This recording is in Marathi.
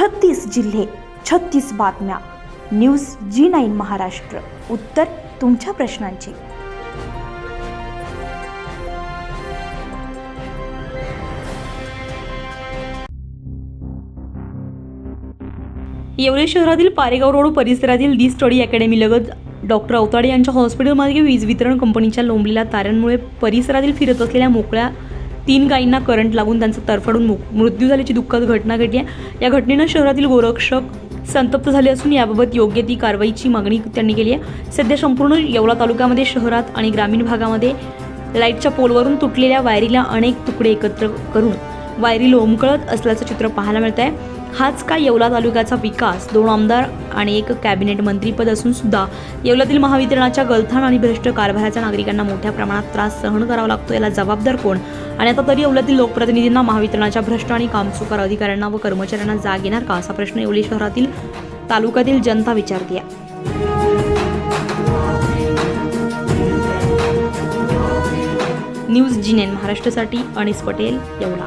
छत्तीस जिल्हे छत्तीस बातम्या. News G nine Maharashtra. उत्तर तुमच्या प्रश्नांची. येवले शहरातील पारेगाव रोड परिसरातील दी स्टडी अकॅडमी लगत डॉक्टर अवताडे यांच्या हॉस्पिटलमध्ये वीज वितरण कंपनीच्या लोंबलेल्या ताऱ्यांमुळे परिसरातील फिरत असलेल्या मोकळ्या तीन गायींना करंट लागून त्यांचा तरफडून मृत्यू झाल्याची दुःखद घटना घडली आहे. या घटनेनं शहरातील गोरक्षक संतप्त झाले असून याबाबत योग्य ती कारवाईची मागणी त्यांनी केली आहे. सध्या संपूर्ण येवला तालुक्यामध्ये शहरात आणि ग्रामीण भागामध्ये लाईटच्या पोलवरून तुटलेल्या वायरीला अनेक तुकडे एकत्र करून वायरी लोंबकळत असल्याचं चित्र पाहायला मिळत आहे हाच का येवला तालुक्याचा विकास? दोन आमदार आणि एक कॅबिनेट मंत्रीपद असून सुद्धा येवलातील महावितरणाच्या गलथान आणि भ्रष्ट कारभाराचा नागरिकांना मोठ्या प्रमाणात त्रास सहन करावा लागतो याला जबाबदार कोण? आणि आता तरी येवल्यातील लोकप्रतिनिधींना महावितरणाच्या भ्रष्ट आणि कामचुकार अधिकाऱ्यांना व कर्मचाऱ्यांना जाग येणार का? असा प्रश्न येवली शहरातील तालुक्यातील जनता विचारते. आहे न्यूज जिनेन महाराष्ट्रासाठी अनिस पटेल येवला.